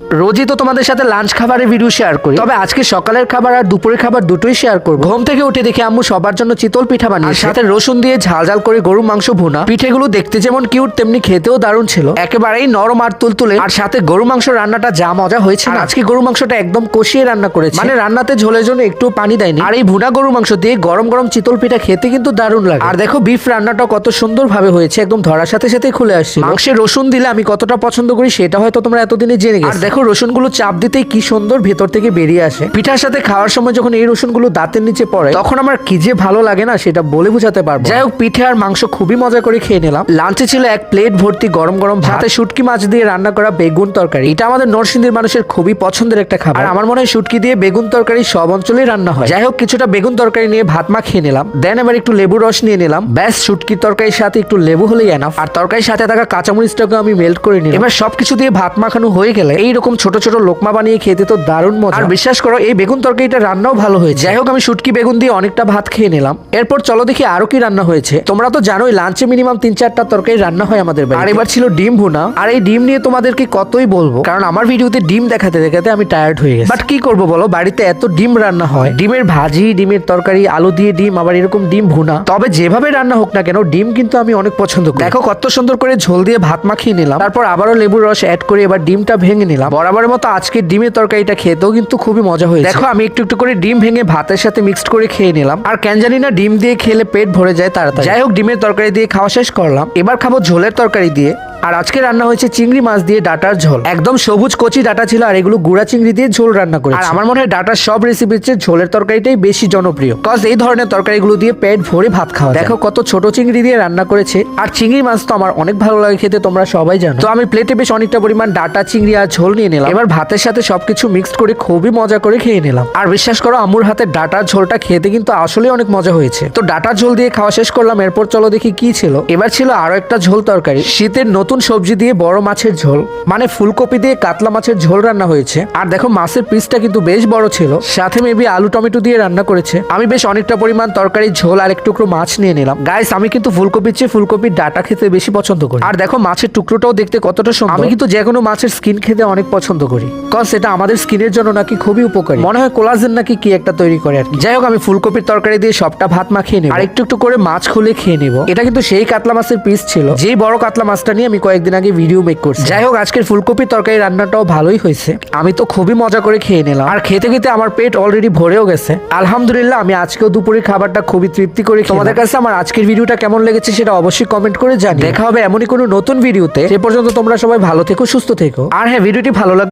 রোজই তো তোমাদের সাথে লাঞ্চ খাবারের ভিডিও শেয়ার করি। তবে আজকে সকালের খাবার আর দুপুরের খাবার দুটোই শেয়ার করব। ঘুম থেকে উঠে দেখি আম্মু সবার জন্য চিতল পিঠা বানিয়ে সাথে রসুন দিয়ে ঝাল ঝাল করে গরুর মাংস ভুনা। পিঠেগুলো দেখতে যেমন কিউট তেমনি খেতেও দারুণ ছিল। একেবারেই নরম আর তুলতুলে। আর সাথে গরু মাংস রান্নাটা যা মজা হয়েছে না, আজকে গরু মাংসটা একদম কষিয়ে রান্না করেছে। মানে রান্নাতে ঝোলের জন্য একটু পানি দেয়নি। আর এই ভুনা গরু মাংস দিয়ে গরম গরম চিতল পিঠা খেতে কিন্তু দারুণ লাগে। আর দেখো বিফ রান্নাটা কত সুন্দর ভাবে হয়েছে। একদম ধরার সাথে সাথে খুলে আসছে মাংসে রসুন দিলে আমি কতটা পছন্দ করি সেটা হয়তো তোমরা এতদিনে জেনে গেছো। দেখো, রসুনগুলো চাপ দিতেই কি সুন্দর ভেতর থেকে বেরিয়ে আসে। পিঠার সাথে খাওয়ার সময় যখন এই রসুনগুলো দাঁতের নিচে পড়ে, তখন আমার কি যে ভালো লাগে না, সেটা বলে বোঝাতে পারব যাই হোক, পিঠে আর মাংস খুবই মজা করে খেয়ে নিলাম। লাঞ্চে ছিল এক প্লেট ভর্তি গরম গরম ভাতে শুটকি মাছ দিয়ে রান্না করা বেগুন তরকারি। এটা আমাদের নরসিংদীর মানুষের খুবই পছন্দের একটা খাবার। আমার মনে হয় শুটকি দিয়ে বেগুন তরকারি সব অঞ্চলেই রান্না হয়। যাই হোক, কিছুটা বেগুন তরকারি নিয়ে ভাত মা খেয়ে নিলাম। দেন এবার একটু লেবু রস নিয়ে নিলাম। ব্যাস শুটকি তরকারির সাথে একটু লেবু হলেই এনাফ আর তরকারির সাথে থাকা কাঁচামরিচটাকে আমি মেল্ট করে নিলাম। এবার সবকিছু দিয়ে ভাত মাখানো হয়ে গেলে এইরকম ছোট ছোট লোকমা বানিয়ে খেতে তো দারুণ মজা। আর বিশ্বাস করো এই বেগুন তরকারিটা রান্নাও ভালো হয়েছে। যাই হোক আমি শুটকি বেগুন দিয়ে অনেকটা ভাত খেয়ে নিলাম। এরপর চলো দেখি আরও কি রান্না হয়েছে। তোমরা তো জানোই লাঞ্চে মিনিমাম তিন চারটা তরকারি রান্না হয় আমাদের বাড়ি আর এবার ছিল ডিম ভুনা। আর এই ডিম নিয়ে তোমাদেরকে কতই বলব কারণ আমার ভিডিওতে ডিম দেখাতে দেখাতে আমি টায়ার্ড হয়ে গেছি। বাট কি করব বলো বাড়িতে এত ডিম রান্না হয়। ডিমের ভাজি ডিমের তরকারি আলু দিয়ে ডিম আবার এরকম ডিম ভুনা। তবে যেভাবে রান্না হোক না কেন ডিম কিন্তু আমি অনেক পছন্দ করি। দেখো কত সুন্দর করে ঝোল দিয়ে ভাত মাখিয়ে নিলাম। তারপর আবারও লেবুর রস অ্যাড করে এবার ডিমটা ভেঙে নিলাম। বরাবরের মতো আজকে ডিমের তরকারিটা খেতেও কিন্তু খুবই মজা হয়েছে। দেখো আমি একটু একটু করে ডিম ভেঙে ভাতের সাথে মিক্সড করে খেয়ে নিলাম। আর কেন জানি না ডিম দিয়ে খেলে পেট ভরে যায় তাড়াতাড়ি। যাই হোক ডিমের তরকারি দিয়ে খাওয়া শেষ করলাম। এবার খাব ঝোলের তরকারি দিয়ে। আর আজকে রান্না হয়েছে চিংড়ি মাছ দিয়ে ডাটার ঝোল। একদম সবুজ কচি ডাটা ছিল আর এগুলো গুড়া চিংড়ি দিয়ে ঝোল রান্না করে আর আমার মনে হয় ডাটার সব রেসিপির চেয়ে ঝোলের তরকারিটাই বেশি জনপ্রিয়। কজ এই ধরনের তরকারিগুলো দিয়ে পেট ভরে ভাত খাওয়া দেখো কত ছোট চিংড়ি দিয়ে রান্না করেছে। আর চিংড়ি মাছ তো আমার অনেক ভালো লাগে খেতে তোমরা সবাই জানো। তো আমি প্লেটে বেশ অনেকটা পরিমাণ ডাটা চিংড়ি আর ঝোল নিয়ে নিলাম। এবার ভাতের সাথে সবকিছু মিক্সড করে খুবই মজা করে খেয়ে নিলাম। আর বিশ্বাস করো আম্মুর হাতে ডাটার ঝোলটা খেতে কিন্তু আসলে অনেক মজা হয়েছে। তো ডাটার ঝোল দিয়ে খাওয়া শেষ করলাম এরপর চলো দেখি কি ছিল। এবার ছিল আরও একটা ঝোল তরকারি। শীতের নতুন সবজি দিয়ে বড় মাছের ঝোল মানে ফুলকপি দিয়ে কাতলা মাছের ঝোল রান্না হয়েছে। আর দেখো, মাছের পিসটা কিন্তু বেশ বড় ছিল। সাথে মেবি আলু টমেটো দিয়ে রান্না করেছে। আমি বেশ অনেকটা পরিমাণ তরকারি, ঝোল আর এক টুকরো মাছ নিয়ে নিলাম। গাইস আমি কিন্তু ফুলকপির চেয়ে ফুলকপির ডাটা খেতে বেশি পছন্দ করি। আর দেখো, মাছের টুকরোটাও দেখতে কতটা সুন্দর। আমি কিন্তু যে কোনো মাছের স্কিন খেতে অনেক পছন্দ করি। কারণ সেটা আমাদের স্কিনের জন্য নাকি খুবই উপকারী। মনে হয় কোলাজেন নাকি কি একটা তৈরি করে আর যাই হোক, আমি ফুলকপির তরকারি দিয়ে সবটা ভাত মাখিয়ে নেব। আর একটু একটু করে মাছ খুলে খেয়ে নেব। এটা কিন্তু সেই কাতলা মাছের পিস ছিল। যেই বড় কাতলা মাছটা নিয়ে আমি কয়েকদিন আগে ভিডিও মেক করছি। যাই হোক আজকের ফুলকপির তরকারি রান্নাটাও ভালোই হয়েছে। আমি তো খুবই মজা করে খেয়ে নিলাম। আর খেতে খেতে আমার পেট অলরেডি ভরেও গেছে। আলহামদুলিল্লাহ আমি আজকেও দুপুরের খাবারটা খুবই তৃপ্তি করে তোমাদের কাছে আমার আজকের ভিডিওটা কেমন লেগেছে সেটা অবশ্যই কমেন্ট করে জানি দেখা হবে এমনই কোনো নতুন ভিডিওতে সে পর্যন্ত তোমরা সবাই ভালো থেকো সুস্থ থেকো। আর হ্যাঁ ভিডিওটি ভালো লাগবে